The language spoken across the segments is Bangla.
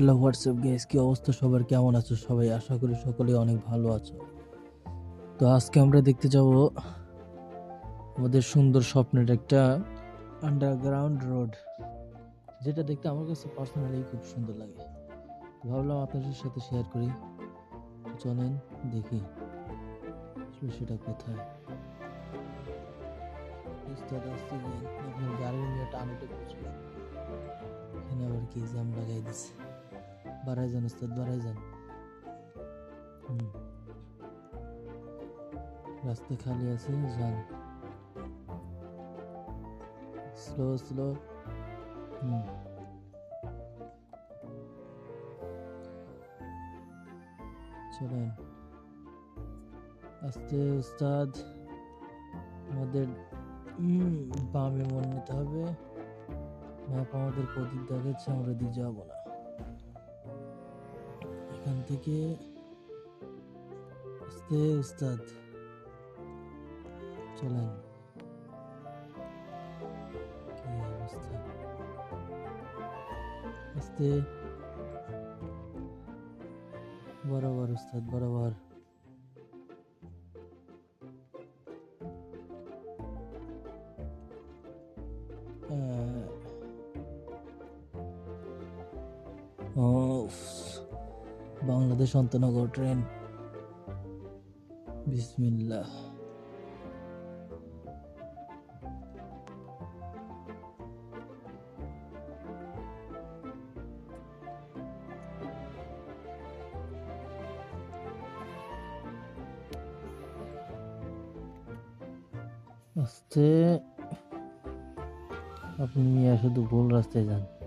হ্যালো হোয়াটসঅ্যাপ গেস কি অবস্থা সবার? কেমন আছো সবাই? আশা করি সকলেই অনেক ভালো আছো। তো আজকে আমরা দেখতে যাব আমাদের সুন্দর স্বপ্নের একটা আন্ডারগ্রাউন্ড রোড যেটা দেখতে আমার কাছে পার্সোনালি খুব সুন্দর লাগে। ভাবলাম আপনাদের সাথে শেয়ার করি। চলেন দেখি সেটা কোথায়। আপনার গাড়ি নিয়ে এখানে আবার কি জ্যাম লাগাই দিছে। বাড়াই উস্তাদ রাস্তা খালি আছে, যান। স্লো স্লো চলেন। আস্তে উস্তাদ আমাদের বামে মন নিতে হবে। ম্যাপ আমাদের প্রদীপ দেখাচ্ছে, আমরা দিয়ে যাব না। এখান থেকে আস্তে উস্তাদ চলেন কি অবস্থা আস্তে বরাবর উস্তাদ বরাবর আহ, উফ, বাংলাদেশ অন্তনগর ট্রেন। বিসমিল্লাহ। আস্তে আপনি শুধু ভুল রাস্তায় যান।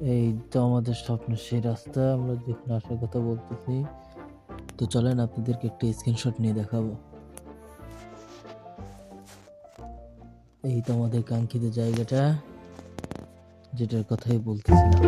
এই তো আমাদের স্বপ্ন সেই রাস্তা, আমরা যেখানে আসার কথা বলতেছি। তো চলেন আপনাদেরকে একটা স্ক্রিনশট নিয়ে দেখাবো। এই তো আমাদের কাঙ্ক্ষিত জায়গাটা, যেটার কথাই বলতেছিলাম